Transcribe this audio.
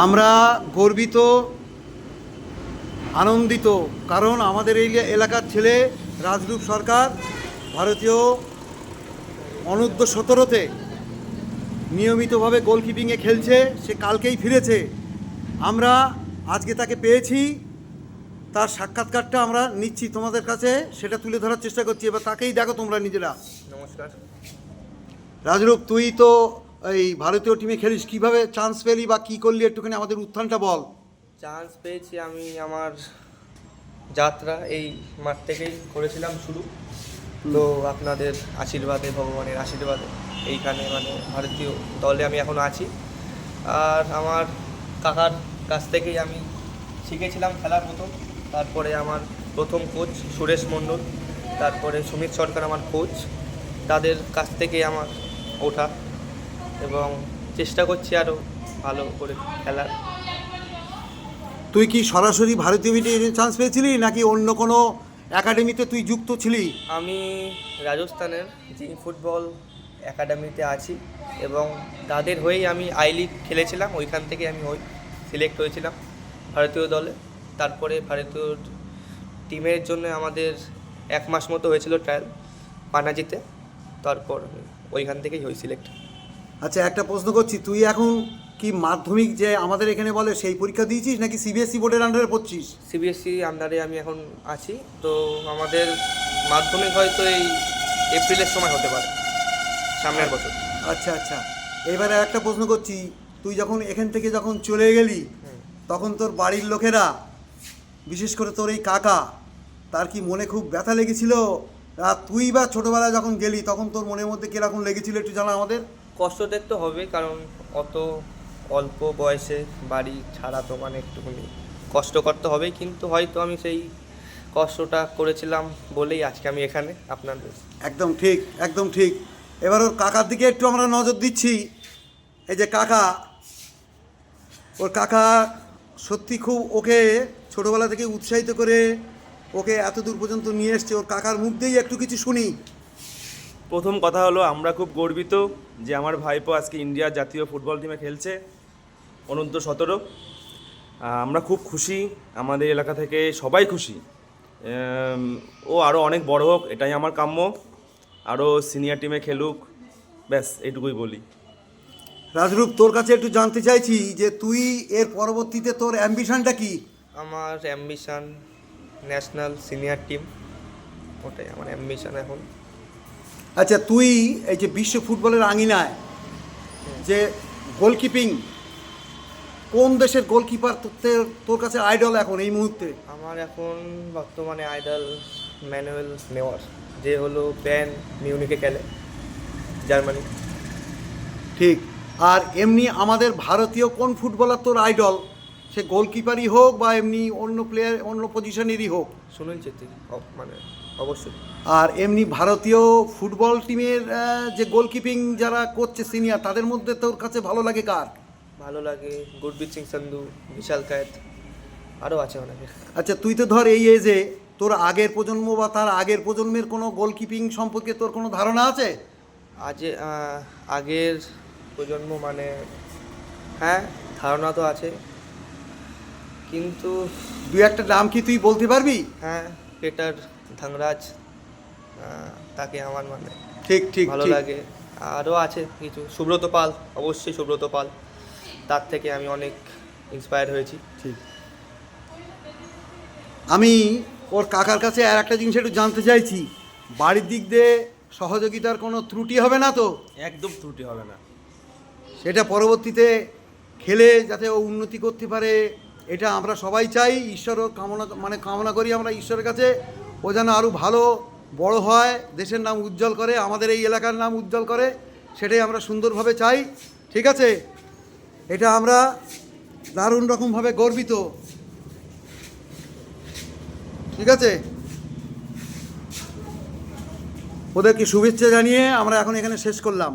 আমরা গর্বিত আনন্দিত কারণ আমাদের এই এলাকার ছেলে রাজরূপ সরকার ভারতীয় অনূর্ধ্ব সতেরোতে নিয়মিতভাবে গোলকিপিংয়ে খেলছে সে কালকেই ফিরেছে। আমরা আজকে তাকে পেয়েছি তার সাক্ষাৎকারটা আমরা নিচ্ছি তোমাদের কাছে সেটা তুলে ধরার চেষ্টা করছি। এবার তাকেই দেখো তোমরা নিজেরা। নমস্কার। রাজরূপ তুই তো এই ভারতীয় টিমে খেলিস, কীভাবে চান্স পেলি বা কি করলি একটুখানি আমাদের উত্থানটা বল। চান্স পেয়েছি আমি আমার যাত্রা, এই মাঠ থেকেই করেছিলাম শুরু। তো আপনাদের আশীর্বাদে, ভগবানের আশীর্বাদে এইখানে মানে ভারতীয় দলে আমি এখন আছি। আর আমার কাকার কাছ থেকেই আমি শিখেছিলাম খেলার প্রথম তারপরে আমার প্রথম কোচ সুরেশ মণ্ডল, তারপরে সুমিত সরকার আমার কোচ তাদের কাছ থেকেই আমার ওঠা। এবং চেষ্টা করছি আরও ভালো করে খেলার। তুই কি সরাসরি ভারতীয় চান্স পেয়েছিলি নাকি অন্য কোনো একাডেমিতে তুই যুক্ত ছিলি? আমি রাজস্থানের যে ফুটবল একাডেমিতে আছি এবং তাদের হয়েই আমি আই লিগ খেলেছিলাম ওইখান থেকে আমি ওই সিলেক্ট হয়েছিলাম ভারতীয় দলে। তারপরে ভারতীয় টিমের জন্য আমাদের এক মাস মতো হয়েছিল ট্রায়াল পানাজিতে তারপর ওইখান থেকেই হই সিলেক্ট আচ্ছা একটা প্রশ্ন করছি তুই এখন কি মাধ্যমিক যে আমাদের এখানে বলে সেই পরীক্ষা দিয়েছিস নাকি সিবিএসসি বোর্ডের আন্ডারে পড়ছিস? সিবিএসসি আন্ডারে আমি এখন আছি তো আমাদের মাধ্যমিক হয়তো এই এপ্রিলের সময় হতে পারে সামনের বছর। আচ্ছা আচ্ছা। এবারে একটা প্রশ্ন করছি তুই যখন এখান থেকে যখন চলে গেলি তখন তোর বাড়ির লোকেরা বিশেষ করে তোর এই কাকা তার কি মনে খুব ব্যথা লেগেছিল? তুই বা ছোটোবেলায় যখন গেলি তখন তোর মনের মধ্যে কীরকম লেগেছিল একটু জানা আমাদের? কষ্ট দেখতে হবে কারণ অত অল্প বয়সে বাড়ি ছাড়া তো মানে একটুখানি কষ্ট করতে হবে কিন্তু হয়তো আমি সেই কষ্টটা করেছিলাম বলেই আজকে আমি এখানে আপনাদের একদম ঠিক একদম ঠিক। এবার ওর কাকার দিকে একটু আমরা নজর দিচ্ছি। এই যে কাকা, ওর কাকা সত্যি খুব ওকে ছোটোবেলা থেকে উৎসাহিত করে ওকে এত দূর পর্যন্ত নিয়ে এসছে। ওর কাকার মুখ দিয়েই একটু কিছু শুনি। প্রথম কথা হলো আমরা খুব গর্বিত যে আমার ভাইপো আজকে ইন্ডিয়ার জাতীয় ফুটবল টিমে খেলছে অনন্ত সতেরো। আমরা খুব খুশি আমাদের এলাকা থেকে সবাই খুশি। ও আরও অনেক বড় হোক এটাই আমার কাম্য। আরও সিনিয়র টিমে খেলুক ব্যাস এইটুকুই বলি। রাজরূপ তোর কাছে একটু জানতে চাইছি যে তুই এর পরবর্তীতে তোর অ্যাম্বিশনটা কি? আমার অ্যাম্বিশন ন্যাশনাল সিনিয়র টিম ওটাই আমার অ্যাম্বিশন এখন। আচ্ছা তুই এই যে বিশ্ব ফুটবলের আঙিনায় যে গোলকিপিং কোন দেশের গোলকিপার তোর তোর কাছে আইডল এখন এই মুহূর্তে? আমার এখন বর্তমানে আইডল ম্যানুয়েল নেওয়ার যে হলো ব্যান মিউনিকে খেলে জার্মানি। ঠিক। আর এমনি আমাদের ভারতীয় কোন ফুটবলার তোর আইডল? সে গোলকিপারই হোক বা এমনি অন্য প্লেয়ার অন্য পজিশনেরই হোক? সুনীল ছেত্রী অ- মানে অবশ্যই। আর এমনি ভারতীয় ফুটবল টিমের যে গোলকিপিং যারা করছে সিনিয়র তাদের মধ্যে তোর কাছে ভালো লাগে কার? ভালো লাগে গুরবির সিং সন্ধু বিশাল কায়েত আরও আছে অনেকে। আচ্ছা তুই তো ধর এই এজে তোর আগের প্রজন্ম বা তার আগের প্রজন্মের কোনো গোলকিপিং সম্পর্কে তোর কোনো ধারণা আছে? আজ আগের প্রজন্ম মানে হ্যাঁ ধারণা তো আছে কিন্তু দু একটা নাম কি তুই বলতে পারবি? হ্যাঁ। পেটার ধাংরাজ তাকে আমার মানে ঠিক ঠিক ভালো লাগে। আরও আছে কিছু। সুব্রত পাল অবশ্যই সুব্রত পাল। তার থেকে আমি অনেক ইন্সপায়ার হয়েছি। ঠিক। আমি ওর কাকার কাছে আর একটা জিনিস একটু জানতে চাইছি। বাড়ির দিক দিয়ে সহযোগিতার কোনো ত্রুটি হবে না তো? একদম ত্রুটি হবে না। সেটা পরবর্তীতে খেলে যাতে ও উন্নতি করতে পারে এটা আমরা সবাই চাই, ঈশ্বরও কামনা মানে কামনা করি আমরা ঈশ্বরের কাছে। ও যেন আরও ভালো, বড় হয়, দেশের নাম উজ্জ্বল করে, আমাদের এই এলাকার নাম উজ্জ্বল করে, সেটাই আমরা সুন্দরভাবে চাই। ঠিক আছে? এটা আমরা দারুণ রকমভাবে গর্বিত। ঠিক আছে? ওদেরকে শুভেচ্ছা জানিয়ে আমরা এখন এখানে শেষ করলাম।